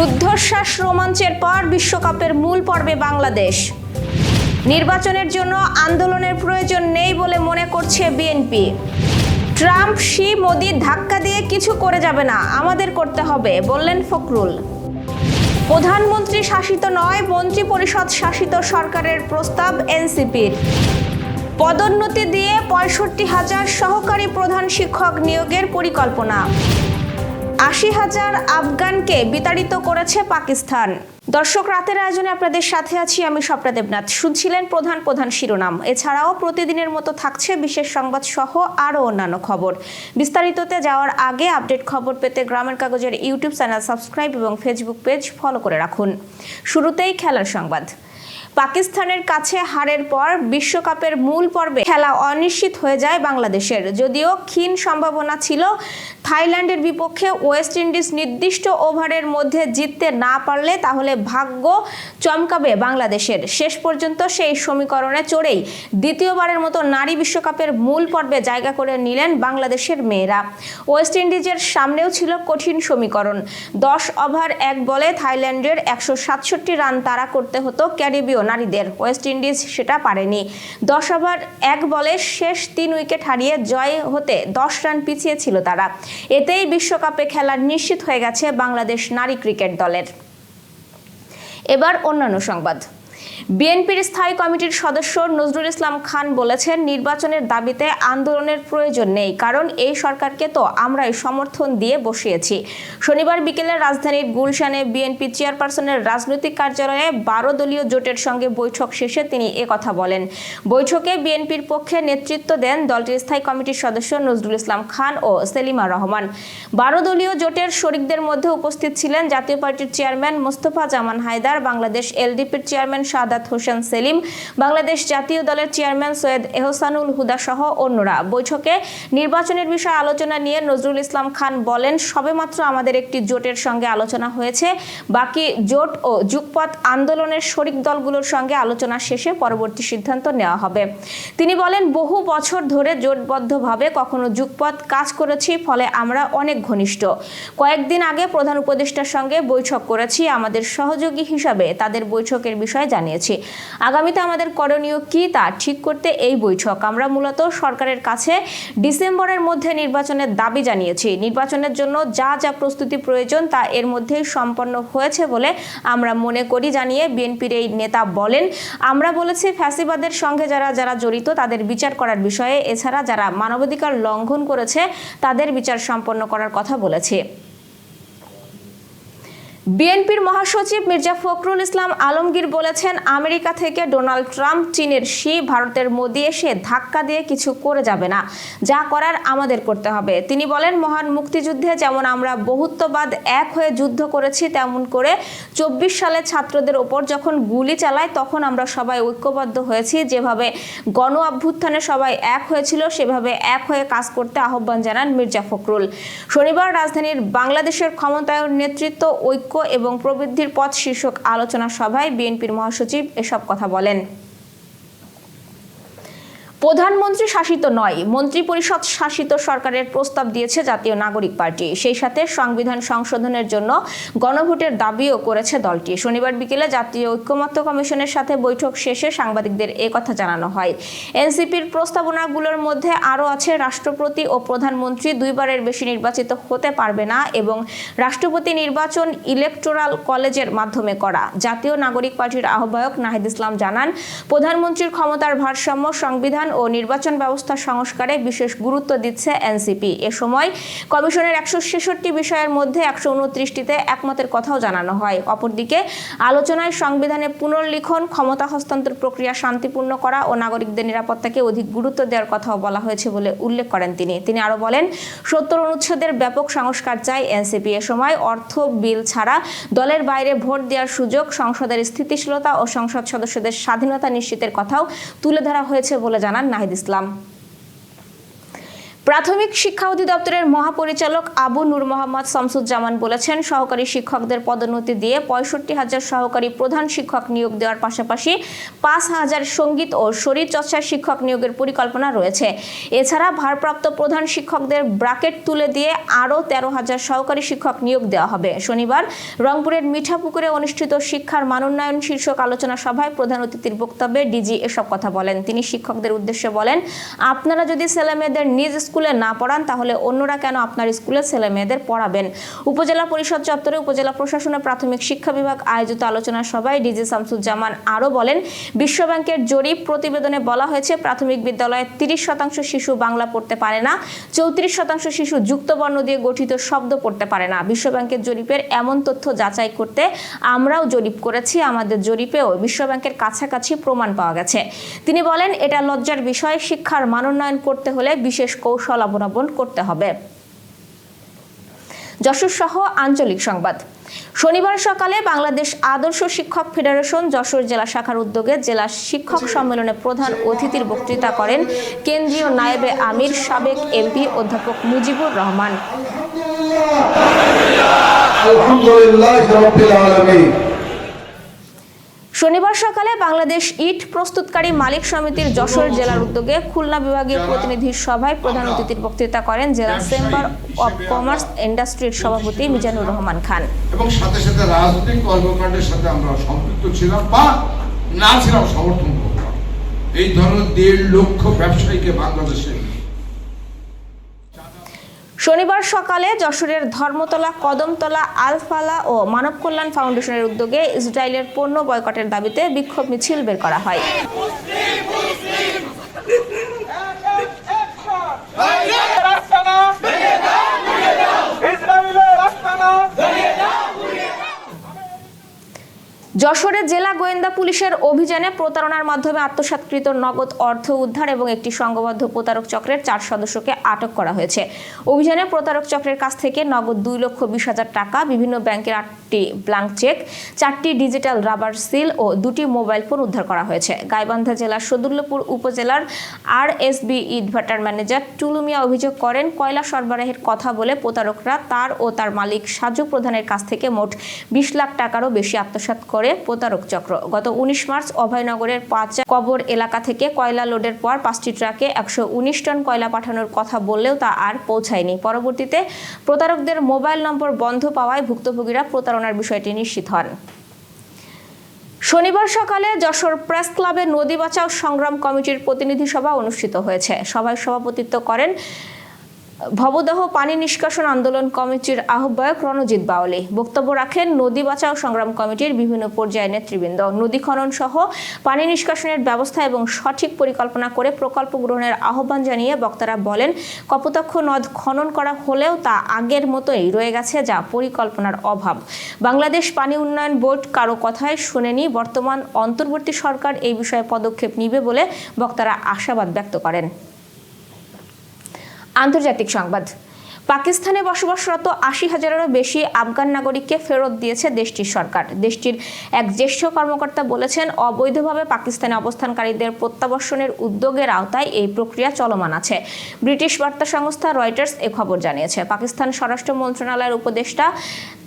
রুদ্ধশ্বাস রোমাঞ্চের পর বিশ্বকাপের মূল পর্বে বাংলাদেশ। নির্বাচনের জন্য আন্দোলনের প্রয়োজন নেই বলে মনে করছে বিএনপি। ট্রাম্প, শি, মোদি ধাক্কা দিয়ে কিছু করে যাবে না, আমাদের করতে হবে, বললেন ফখরুল। প্রধানমন্ত্রী শাসিত নয়, মন্ত্রী পরিষদ শাসিত সরকারের প্রস্তাব এনসিপির। পদোন্নতি দিয়ে পঁয়ষট্টি হাজার সহকারী প্রধান শিক্ষক নিয়োগের পরিকল্পনা। আশি হাজার আফগানকে বিতাড়িত করেছে পাকিস্তান। দর্শক, রাতের আয়োজনে আপনাদের সাথে আছি আমি স্বপ্না দেবনাথ। শুনছিলেন প্রধান প্রধান শিরোনাম। এছাড়াও প্রতিদিনের মতো থাকছে বিশেষ সংবাদ সহ আরও অন্যান্য খবর। বিস্তারিততে যাওয়ার আগে আপডেট খবর পেতে গ্রামের কাগজের ইউটিউব চ্যানেল সাবস্ক্রাইব এবং ফেসবুক পেজ ফলো করে রাখুন। শুরুতেই খেলার সংবাদ। পাকিস্তানের কাছে হারের পর বিশ্বকাপের মূল পর্বে খেলা অনিশ্চিত হয়ে যায় বাংলাদেশের। যদিও ক্ষীণ সম্ভাবনা ছিল, থাইল্যান্ডের বিপক্ষে ওয়েস্ট ইন্ডিজ নির্দিষ্ট ওভারের মধ্যে জিততে না পারলে তাহলে ভাগ্য চমকাবে বাংলাদেশের। শেষ পর্যন্ত সেই সমীকরণে চড়েই দ্বিতীয়বারের মতো নারী বিশ্বকাপের মূল পর্বে জায়গা করে নিলেন বাংলাদেশের মেয়েরা। ওয়েস্ট ইন্ডিজের সামনেও ছিল কঠিন সমীকরণ। দশ ওভার এক বলে থাইল্যান্ডের একশো সাতষট্টি রান তাড়া করতে হতো ক্যারিবীয় নারীদের। ওয়েস্ট ইন্ডিজ সেটা পারেনি। দশ ওভার, এক বলে শেষ তিন উইকেট হারিয়ে জয় হতে দশ রান পিছিয়ে ছিল তারা। এতেই বিশ্বকাপে খেলা নিশ্চিত হয়ে গেছে বাংলাদেশ নারী ক্রিকেট দলের। এবার অন্যান্য সংবাদ। বিএনপির স্থায়ী কমিটির সদস্য নজরুল ইসলাম খান বলেছেন, নির্বাচনের দাবিতে আন্দোলনের প্রয়োজন নেই, কারণ এই সরকারকে তো আমরাই সমর্থন দিয়ে বসিয়েছি। শনিবার বিকেলে রাজধানীর গুলশানে বিএনপি চেয়ারপারসনের রাজনৈতিক কার্যালয়ে বারো দলীয় জোটের সঙ্গে বৈঠক শেষে তিনি কথা বলেন। বৈঠকে বিএনপির পক্ষে নেতৃত্ব দেন দলটির স্থায়ী কমিটির সদস্য নজরুল ইসলাম খান ও সেলিমা রহমান। বারো দলীয় জোটের শরিকদের মধ্যে উপস্থিত ছিলেন জাতীয় পার্টির চেয়ারম্যান মোস্তফা জামান হায়দার, বাংলাদেশ এলডিপির চেয়ারম্যান সাদাত হোসেন সেলিম, বাংলাদেশ জাতীয় দলের চেয়ারম্যান সৈয়দ এহসানুল হুদা সহ অন্যরা। বৈঠকে নির্বাচনের বিষয়ে আলোচনা নিয়ে নজরুল ইসলাম খান বলেন, সবেমাত্র আমাদের একটি জোটের সঙ্গে আলোচনা হয়েছে। বাকি জোট ও যুগপথ আন্দোলনের শরিক দলগুলোর সঙ্গে আলোচনা শেষে পরবর্তী সিদ্ধান্ত নেওয়া হবে। তিনি বলেন, বহু বছর ধরে জোটবদ্ধভাবে কখনো যুগপথ কাজ করেছি, ফলে আমরা অনেক ঘনিষ্ঠ। কয়েকদিন আগে প্রধান উপদেষ্টার সঙ্গে বৈঠক করেছি। আমাদের সহযোগী হিসাবে তাদের বৈঠকের বিষয়ে জানিয়েছি আগামীতে আমাদের করণীয় কি তা ঠিক করতে এই বৈঠক? আমরা মূলত সরকারের কাছে ডিসেম্বরের মধ্যে নির্বাচনের দাবি জানিয়েছি। নির্বাচনের জন্য যা যা প্রস্তুতি প্রয়োজন তা এর মধ্যেই সম্পন্ন হয়েছে বলে আমরা মনে করি, জানিয়ে বিএনপির এই নেতা বলেন। আমরা বলেছি, ফ্যাসিবাদের সঙ্গে যারা যারা জড়িত, তাদের বিচার করার বিষয়ে, এছাড়া যারা মানবাধিকার লঙ্ঘন করেছে, তাদের বিচার সম্পন্ন করার কথা বলেছি। বিএনপির মহাসচিব মির্জা ফখরুল ইসলাম আলমগীর বলেছেন, আমেরিকা থেকে ডোনাল্ড ট্রাম্প চীনের শি, ভারতের মোদি এসে ধাক্কা দিয়ে কিছু করে যাবে না। যা করার আমাদের করতে হবে। তিনি বলেন, মহান মুক্তিযুদ্ধে যেমন আমরা বহুত্ববাদ এক হয়ে যুদ্ধ করেছি, তেমন করে চব্বিশ সালে ছাত্রদের ওপর যখন গুলি চালায়, তখন আমরা সবাই ঐক্যবদ্ধ হয়েছি। যেভাবে গণ অভ্যুত্থানে সবাই এক হয়েছিল, সেভাবে এক হয়ে কাজ করতে আহ্বান জানান মির্জা ফখরুল। শনিবার রাজধানীর বাংলাদেশের ক্ষমতায়ন নেতৃত্ব ঐক্য এবং প্রবৃদ্ধির পথ শীর্ষক আলোচনা সভায় বিএনপির মহাসচিব এসব কথা বলেন। প্রধানমন্ত্রী শাসিত নয় মন্ত্রী পরিষদ শাসিত সরকারের প্রস্তাব দিয়েছে জাতীয় নাগরিক পার্টি। সেই সাথে সংবিধান সংশোধনের জন্য গণভোটের দাবিও করেছে দলটি। শনিবার বিকেলে জাতীয় ঐক্যমত্য কমিশনের সাথে বৈঠক শেষে সাংবাদিকদের কথা জানানো হয়। এনসিপির প্রস্তাবনাগুলোর মধ্যে আরও আছে, রাষ্ট্রপতি ও প্রধানমন্ত্রী দুইবারের বেশি নির্বাচিত হতে পারবে না এবং রাষ্ট্রপতি নির্বাচন ইলেকটোরাল কলেজের মাধ্যমে করা। জাতীয় নাগরিক পার্টির আহ্বায়ক নাহিদ ইসলাম জানান, প্রধানমন্ত্রীর ক্ষমতার ভারসাম্য সংবিধান ও নির্বাচন ব্যবস্থা সংস্কারে বিশেষ গুরুত্ব দিচ্ছে এনসিপি। এ সময় কমিশনের একশো ছেষট্টি বিষয়ের মধ্যে একশো উনত্রিশটিতে একমতের কথাও জানানো হয়। অপরদিকে আলোচনায় সংবিধানে পুনর্লিখন, ক্ষমতা হস্তান্তর প্রক্রিয়া শান্তিপূর্ণ করা ও নাগরিকদের নিরাপত্তাকে অধিক গুরুত্ব দেওয়ার কথাও বলা হয়েছে বলে উল্লেখ করেন তিনি। তিনি আরও বলেন, সত্তর অনুচ্ছেদের ব্যাপক সংস্কার চায় এনসিপি। এ সময় অর্থ, বিল ছাড়া দলের বাইরে ভোট দেওয়ার সুযোগ, সংসদের স্থিতিশীলতা ও সংসদ সদস্যদের স্বাধীনতা নিশ্চিতের কথাও তুলে ধরা হয়েছে বলে জানান নাহিদ ইসলাম। প্রাথমিক শিক্ষা অধিদপ্তরের মহাপরিচালক আবু নূর মোহাম্মদ শামসুজ্জামান বলেছেন, সহকারী শিক্ষকদের পদোন্নতি দিয়ে পঁয়ষট্টি হাজার সহকারী প্রধান শিক্ষক নিয়োগ দেওয়ার পাশাপাশি পাঁচ হাজার সংগীত ও শরীরচর্চার শিক্ষক নিয়োগের পরিকল্পনা রয়েছে। এছাড়া ভারপ্রাপ্ত প্রধান শিক্ষকদের ব্রাকেট তুলে দিয়ে আরও তেরো হাজার সহকারী শিক্ষক নিয়োগ দেওয়া হবে। শনিবার রংপুরের মিঠাপুকুরে অনুষ্ঠিত শিক্ষার মানোন্নয়ন শীর্ষক আলোচনা সভায় প্রধান অতিথির বক্তব্যে ডিজি এসব কথা বলেন। তিনি শিক্ষকদের উদ্দেশ্যে বলেন, আপনারা যদি ছেলেমেয়েদের নিজ স্কুলে না পড়ান, তাহলে অন্যরা কেন আপনার স্কুলের ছেলে মেয়েদের পড়াবেন? উপজেলা পরিষদ চত্বরে উপজেলা প্রশাসনের প্রাথমিক শিক্ষা বিভাগ আয়োজিত আলোচনা সভায় ডিজি শামসুজ্জামান আরও বলেন, বিশ্বব্যাংকের জরিপ প্রতিবেদনে বলা হয়েছে, প্রাথমিক বিদ্যালয়ে তিরিশ শতাংশ শিশু বাংলা পড়তে পারে না, চৌত্রিশ শতাংশ শিশু যুক্তবর্ণ দিয়ে গঠিত শব্দ পড়তে পারে না। বিশ্বব্যাংকের জরিপের এমন তথ্য যাচাই করতে আমরাও জরিপ করেছি, আমাদের জরিপেও বিশ্বব্যাংকের কাছাকাছি প্রমাণ পাওয়া গেছে। তিনি বলেন, এটা লজ্জার বিষয়, শিক্ষার মানোন্নয়ন করতে হলে বিশেষ কৌশল অবলম্বন করতে হবে। যশোর সহ আঞ্চলিক সংবাদ। শনিবার সকালে বাংলাদেশ আদর্শ শিক্ষক ফেডারেশন যশোর জেলা শাখার উদ্যোগে জেলা শিক্ষক সম্মেলনে প্রধান অতিথির বক্তৃতা করেন কেন্দ্রীয় নায়েবে আমির, সাবেক এমপি অধ্যাপক মুজিবুর রহমান। আলহামদুলিল্লাহ শনিবার সকালে বাংলাদেশ ইট প্রস্তুতকারী মালিক সমিতির যশোর জেলার উদ্যোগে খুলনা বিভাগীয় প্রতিনিধির সভায় প্রধান অতিথির বক্তৃতা করেন জেলা চেম্বার অব কমার্স ইন্ডাস্ট্রির সভাপতি মিজানুর রহমান খান। এবং সাথে সাথে রাজনৈতিক কর্মকাণ্ডের সাথে আমরা সম্পৃক্ত ছিলাম বা না ছিলাম সমর্থন করতাম। এই ধরনের দেড় লক্ষ ব্যবসায়ীকে বাংলাদেশে শনিবার সকালে যশোরের ধর্মতলা, কদমতলা, আলফালা ও মানব কল্যাণ ফাউন্ডেশনের উদ্যোগে ইসরায়েলের পণ্য বয়কটের দাবিতে বিক্ষোভ মিছিল বের করা হয়। রাস্তানা ইসরায়েলের রাস্তানা যশোরে জেলা গোয়েন্দা পুলিশের অভিযানে প্রতারণার মাধ্যমে আত্মসাৎকৃত নগদ অর্থ উদ্ধার এবং একটি সংঘবদ্ধ প্রতারক চক্রের চার সদস্যকে আটক করা হয়েছে। অভিযানে প্রতারক চক্রের কাছ থেকে নগদ দুই লক্ষ বিশ হাজার টাকা, বিভিন্ন ব্যাংকের আটটি ব্ল্যাঙ্ক চেক, চারটি ডিজিটাল রাবার সিল ও দুটি মোবাইল ফোন উদ্ধার করা হয়েছে। গাইবান্ধা জেলার সদুল্লপুর উপজেলার আর এস বি ইটভাটার ম্যানেজার টুলুমিয়া অভিযোগ করেন, কয়লা সরবরাহের কথা বলে প্রতারকরা তার ও তার মালিক সাজু প্রধানের কাছ থেকে মোট বিশ লাখ টাকারও বেশি আত্মসাৎ করে প্রতারক চক্র গত উনিশ মার্চ অভয়নগরের পাঁচ কবর এলাকা থেকে কয়লা লোডের পর পাঁচটি ট্রাকে একশো উনিশ টন কয়লা পাঠানোর কথা বললেও তা আর পৌঁছায়নি। পরবর্তীতে প্রতারকদের মোবাইল নম্বর বন্ধ পাওয়ায় ভুক্তভোগীরা প্রতারণার বিষয়টি নিশ্চিত হন। শনিবার সকালে যশোর প্রেস ক্লাবে নদী বাঁচাও সংগ্রাম কমিটির প্রতিনিধি সভা অনুষ্ঠিত হয়েছে। সভায় সভাপতিত্ব করেন ভবদহ পানি নিষ্কাশন আন্দোলন কমিটির আহ্বায়ক রণজিৎ বাউলি। বক্তব্য রাখেন নদী বাঁচাও সংগ্রাম কমিটির বিভিন্ন পর্যায়ের নেতৃবৃন্দ। নদী খনন সহ পানি নিষ্কাশনের ব্যবস্থা এবং সঠিক পরিকল্পনা করে প্রকল্প গ্রহণের আহ্বান জানিয়ে বক্তারা বলেন, কপোতাক্ষ নদ খনন করা হলেও তা আগের মতোই রয়ে গেছে যা পরিকল্পনার অভাব। বাংলাদেশ পানি উন্নয়ন বোর্ড কারও কথায় শুনেনি, বর্তমান অন্তর্বর্তী সরকার এই বিষয়ে পদক্ষেপ নিবে বলে বক্তারা আশাবাদ ব্যক্ত করেন। আন্তর্জাতিক সংবাদ। পাকিস্তানে বসবাসরত আশি হাজারেরও বেশি আফগান নাগরিককে ফেরত দিয়েছে দেশটির সরকার। দেশটির এক জ্যেষ্ঠ কর্মকর্তা বলেছেন, অবৈধভাবে পাকিস্তানে অবস্থানকারীদের প্রত্যাবর্ষণের উদ্যোগের আওতায় এই প্রক্রিয়া চলমান আছে। ব্রিটিশ বার্তা সংস্থা রয়টার্স এ খবর জানিয়েছে। পাকিস্তান স্বরাষ্ট্র মন্ত্রণালয়ের উপদেষ্টা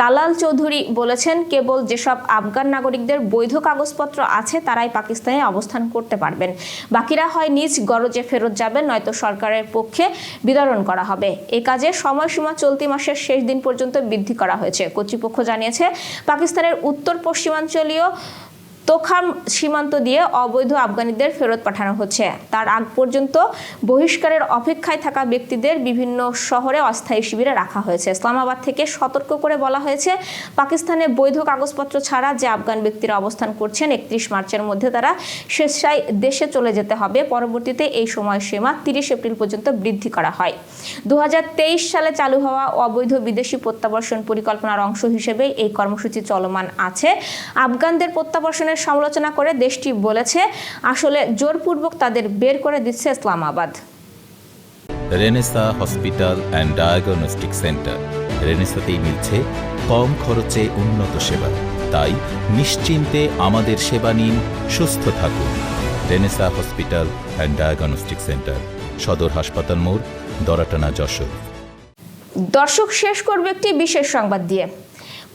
তালাল চৌধুরী বলেছেন, কেবল যেসব আফগান নাগরিকদের বৈধ কাগজপত্র আছে, তারাই পাকিস্তানে অবস্থান করতে পারবেন। বাকিরা হয় নিজ গরজে ফেরত যাবেন, নয়তো সরকারের পক্ষে বিতরণ করা হবে। এ কাজে সময়সীমা চলতি মাসের শেষ দিন পর্যন্ত বৃদ্ধি করা হয়েছে। কর্তৃপক্ষ জানিয়েছে, পাকিস্তানের উত্তর পশ্চিমাঞ্চলীয় তোখাম সীমান্ত দিয়ে অবৈধ আফগানিদের ফেরত পাঠানো হচ্ছে। তার আগ পর্যন্ত বহিষ্কারের অপেক্ষায় থাকা ব্যক্তিদের বিভিন্ন শহরে অস্থায়ী শিবিরে রাখা হয়েছে। ইসলামাবাদ থেকে সতর্ক করে বলা হয়েছে, পাকিস্তানে বৈধ কাগজপত্র ছাড়া যে আফগান ব্যক্তিরা অবস্থান করছেন, একত্রিশ মার্চের মধ্যে তারা স্বেচ্ছায় দেশে চলে যেতে হবে। পরবর্তীতে এই সময়সীমা তিরিশ এপ্রিল পর্যন্ত বৃদ্ধি করা হয়। দু হাজার তেইশ সালে চালু হওয়া অবৈধ বিদেশি প্রত্যাবর্ষণ পরিকল্পনার অংশ হিসেবে এই কর্মসূচি চলমান আছে। আফগানদের প্রত্যাবর্ষণের সমালোচনা করে দেশটি বলেছে আসলে জোরপূর্বক তাদের বের করে দিচ্ছে Islamabad. Renaissance hospital and diagnostic centre. রেনেসাতেই মিলছে কম খরচে উন্নত সেবা। তাই নিশ্চিন্তে আমাদের সেবা নিন সুস্থ থাকুন। Renaissance hospital and diagnostic centre সদর হাসপাতাল মোড় দরাটানা যশোর। দর্শক শেষ করবে একটি বিশেষ সংবাদ দিয়ে।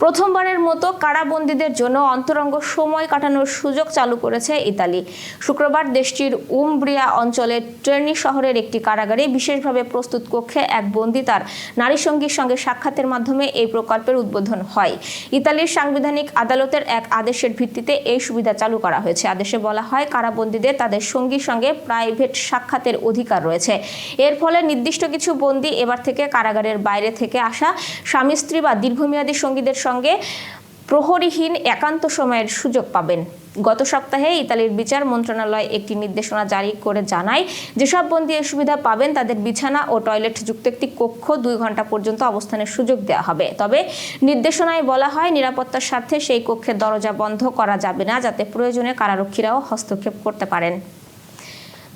প্রথমবারের মতো কারাবন্দীদের জন্য অন্তরঙ্গ সময় কাটানোর সুযোগ চালু করেছে ইতালি। শুক্রবার দেশটির উমব্রিয়া অঞ্চলের ট্রেনি শহরের একটি কারাগারে বিশেষভাবে প্রস্তুত কক্ষে এক বন্দী তার নারী সঙ্গীর সঙ্গে সাক্ষাতের মাধ্যমে এই প্রকল্পের উদ্বোধন হয়। ইতালির সাংবিধানিক আদালতের এক আদেশের ভিত্তিতে এই সুবিধা চালু করা হয়েছে। আদেশে বলা হয়, কারাবন্দীদের তাদের সঙ্গীর সঙ্গে প্রাইভেট সাক্ষাতের অধিকার রয়েছে। এর ফলে নির্দিষ্ট কিছু বন্দী এবার থেকে কারাগারের বাইরে থেকে আসা স্বামী স্ত্রী বা দীর্ঘমেয়াদী সঙ্গীদের সঙ্গে প্রহরীহীন একান্ত সময়ের সুযোগ পাবেন। গত সপ্তাহে ইতালির বিচার মন্ত্রণালয় একটি নির্দেশনা জারি করে জানায়, যেসব বন্দী এই সুবিধা পাবেন তাদের বিছানা ও টয়লেট যুক্ত একটি কক্ষ দুই ঘণ্টা পর্যন্ত অবস্থানের সুযোগ দেওয়া হবে। তবে নির্দেশনায় বলা হয়, নিরাপত্তার স্বার্থে সেই কক্ষের দরজা বন্ধ করা যাবে না, যাতে প্রয়োজনে কারারক্ষীরাও হস্তক্ষেপ করতে পারেন।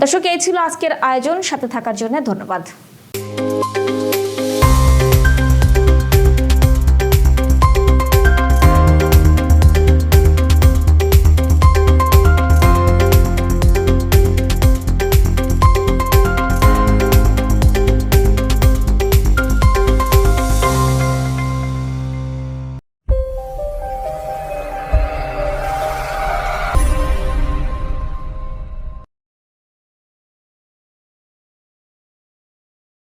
দর্শক, এই ছিল আজকের আয়োজন। সাথে থাকার জন্য ধন্যবাদ।